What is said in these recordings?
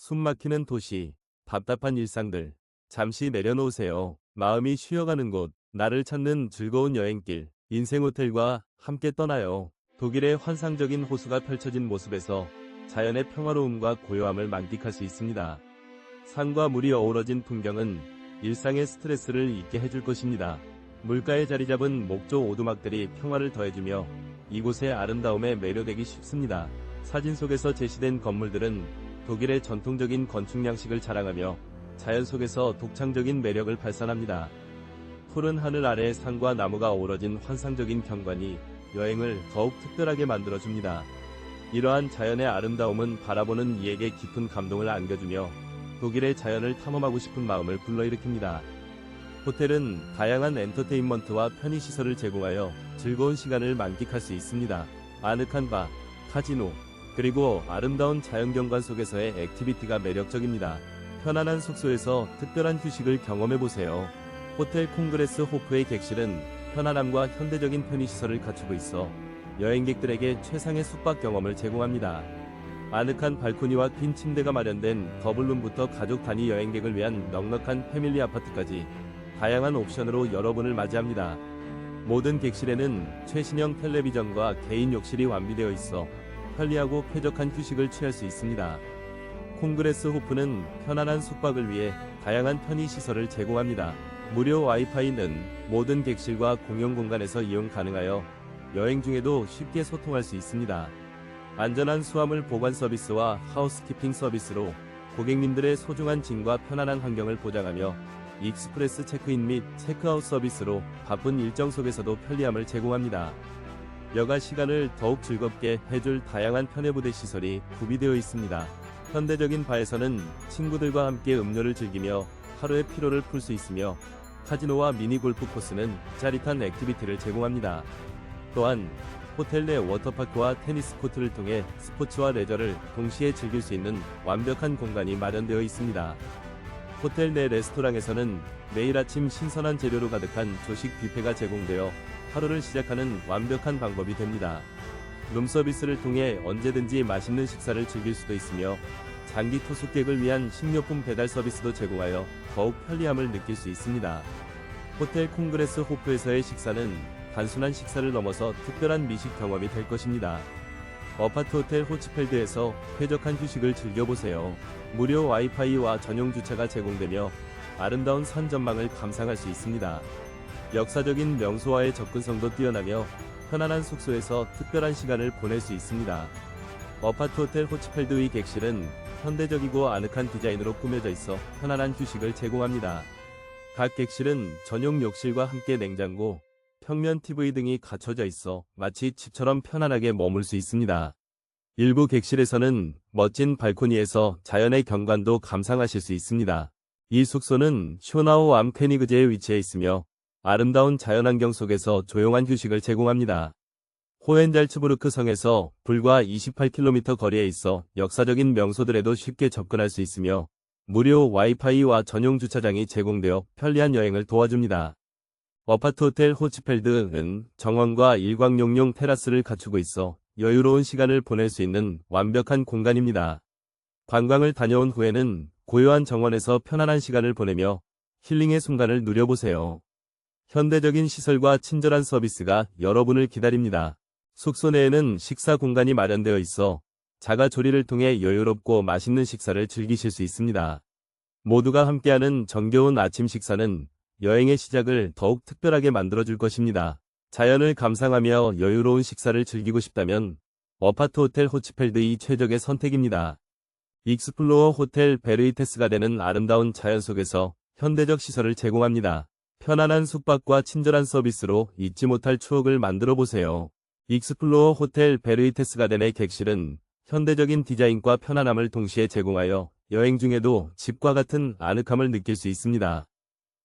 숨막히는 도시, 답답한 일상들. 잠시 내려놓으세요. 마음이 쉬어가는 곳, 나를 찾는 즐거운 여행길, 인생 호텔과 함께 떠나요. 독일의 환상적인 호수가 펼쳐진 모습에서 자연의 평화로움과 고요함을 만끽할 수 있습니다. 산과 물이 어우러진 풍경은 일상의 스트레스를 잊게 해줄 것입니다. 물가에 자리 잡은 목조 오두막들이 평화를 더해주며 이곳의 아름다움에 매료되기 쉽습니다. 사진 속에서 제시된 건물들은 독일의 전통적인 건축 양식을 자랑하며 자연 속에서 독창적인 매력을 발산합니다. 푸른 하늘 아래 산과 나무가 어우러진 환상적인 경관이 여행을 더욱 특별하게 만들어줍니다. 이러한 자연의 아름다움은 바라보는 이에게 깊은 감동을 안겨주며 독일의 자연을 탐험하고 싶은 마음을 불러일으킵니다. 호텔은 다양한 엔터테인먼트와 편의시설을 제공하여 즐거운 시간을 만끽할 수 있습니다. 아늑한 바, 카지노, 그리고 아름다운 자연경관 속에서의 액티비티가 매력적입니다. 편안한 숙소에서 특별한 휴식을 경험해보세요. 호텔 콩그레스 호프의 객실은 편안함과 현대적인 편의시설을 갖추고 있어 여행객들에게 최상의 숙박 경험을 제공합니다. 아늑한 발코니와 긴 침대가 마련된 더블룸부터 가족 단위 여행객을 위한 넉넉한 패밀리 아파트까지 다양한 옵션으로 여러분을 맞이합니다. 모든 객실에는 최신형 텔레비전과 개인 욕실이 완비되어 있어 편리하고 쾌적한 휴식을 취할 수 있습니다. 콩그레스 호프는 편안한 숙박을 위해 다양한 편의 시설을 제공합니다. 무료 와이파이는 모든 객실과 공용 공간에서 이용 가능하여 여행 중에도 쉽게 소통할 수 있습니다. 안전한 수화물 보관 서비스와 하우스키핑 서비스로 고객님들의 소중한 짐과 편안한 환경을 보장하며 익스프레스 체크인 및 체크아웃 서비스로 바쁜 일정 속에서도 편리함을 제공합니다. 여가 시간을 더욱 즐겁게 해줄 다양한 편의부대 시설이 구비되어 있습니다. 현대적인 바에서는 친구들과 함께 음료를 즐기며 하루의 피로를 풀 수 있으며 카지노와 미니 골프 코스는 짜릿한 액티비티를 제공합니다. 또한 호텔 내 워터파크와 테니스 코트를 통해 스포츠와 레저를 동시에 즐길 수 있는 완벽한 공간이 마련되어 있습니다. 호텔 내 레스토랑에서는 매일 아침 신선한 재료로 가득한 조식 뷔페가 제공되어 하루를 시작하는 완벽한 방법이 됩니다. 룸서비스를 통해 언제든지 맛있는 식사를 즐길 수도 있으며 장기 투숙객을 위한 식료품 배달 서비스도 제공하여 더욱 편리함을 느낄 수 있습니다. 호텔 콩그레스 호프에서의 식사는 단순한 식사를 넘어서 특별한 미식 경험이 될 것입니다. 어파트 호텔 호치펠드에서 쾌적한 휴식을 즐겨보세요. 무료 와이파이와 전용 주차가 제공되며 아름다운 산 전망을 감상할 수 있습니다. 역사적인 명소와의 접근성도 뛰어나며 편안한 숙소에서 특별한 시간을 보낼 수 있습니다. 어파트 호텔 호치펠드의 객실은 현대적이고 아늑한 디자인으로 꾸며져 있어 편안한 휴식을 제공합니다. 각 객실은 전용 욕실과 함께 냉장고, 평면 TV 등이 갖춰져 있어 마치 집처럼 편안하게 머물 수 있습니다. 일부 객실에서는 멋진 발코니에서 자연의 경관도 감상하실 수 있습니다. 이 숙소는 쇼나우 암케니그제에 위치해 있으며 아름다운 자연환경 속에서 조용한 휴식을 제공합니다. 호헨잘츠부르크 성에서 불과 28km 거리에 있어 역사적인 명소들에도 쉽게 접근할 수 있으며 무료 와이파이와 전용 주차장이 제공되어 편리한 여행을 도와줍니다. 어파트 호텔 호치펠드는 정원과 일광용용 테라스를 갖추고 있어 여유로운 시간을 보낼 수 있는 완벽한 공간입니다. 관광을 다녀온 후에는 고요한 정원에서 편안한 시간을 보내며 힐링의 순간을 누려보세요. 현대적인 시설과 친절한 서비스가 여러분을 기다립니다. 숙소 내에는 식사 공간이 마련되어 있어 자가 조리를 통해 여유롭고 맛있는 식사를 즐기실 수 있습니다. 모두가 함께하는 정겨운 아침 식사는 여행의 시작을 더욱 특별하게 만들어줄 것입니다. 자연을 감상하며 여유로운 식사를 즐기고 싶다면 어파트 호텔 호치펠드이 최적의 선택입니다. 익스플로어 호텔 베르이테스가 되는 아름다운 자연 속에서 현대적 시설을 제공합니다. 편안한 숙박과 친절한 서비스로 잊지 못할 추억을 만들어 보세요. 익스플로어 호텔 베르이테스 가덴의 객실은 현대적인 디자인과 편안함을 동시에 제공하여 여행 중에도 집과 같은 아늑함을 느낄 수 있습니다.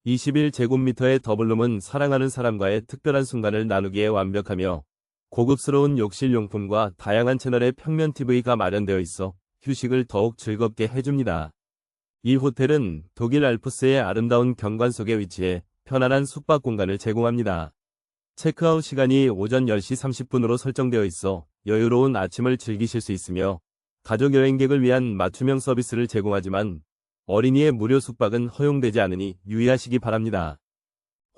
21제곱미터의 더블룸은 사랑하는 사람과의 특별한 순간을 나누기에 완벽하며 고급스러운 욕실 용품과 다양한 채널의 평면 TV가 마련되어 있어 휴식을 더욱 즐겁게 해줍니다. 이 호텔은 독일 알프스의 아름다운 경관 속에 위치해 편안한 숙박 공간을 제공합니다. 체크아웃 시간이 오전 10시 30분으로 설정되어 있어 여유로운 아침을 즐기실 수 있으며 가족 여행객을 위한 맞춤형 서비스를 제공하지만 어린이의 무료 숙박은 허용되지 않으니 유의하시기 바랍니다.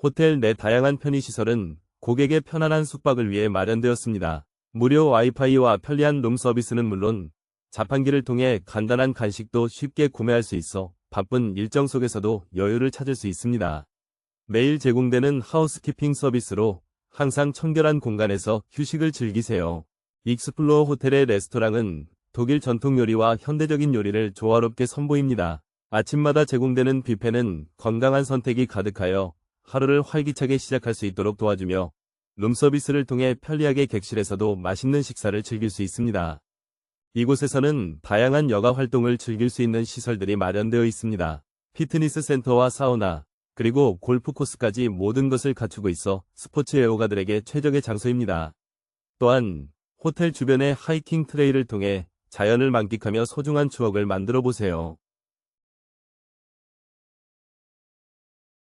호텔 내 다양한 편의시설은 고객의 편안한 숙박을 위해 마련되었습니다. 무료 와이파이와 편리한 룸 서비스는 물론 자판기를 통해 간단한 간식도 쉽게 구매할 수 있어 바쁜 일정 속에서도 여유를 찾을 수 있습니다. 매일 제공되는 하우스키핑 서비스로 항상 청결한 공간에서 휴식을 즐기세요. 익스플로어 호텔의 레스토랑은 독일 전통 요리와 현대적인 요리를 조화롭게 선보입니다. 아침마다 제공되는 뷔페는 건강한 선택이 가득하여 하루를 활기차게 시작할 수 있도록 도와주며 룸서비스를 통해 편리하게 객실에서도 맛있는 식사를 즐길 수 있습니다. 이곳에서는 다양한 여가 활동을 즐길 수 있는 시설들이 마련되어 있습니다. 피트니스 센터와 사우나, 그리고 골프 코스까지 모든 것을 갖추고 있어 스포츠 애호가들에게 최적의 장소입니다. 또한 호텔 주변의 하이킹 트레일을 통해 자연을 만끽하며 소중한 추억을 만들어 보세요.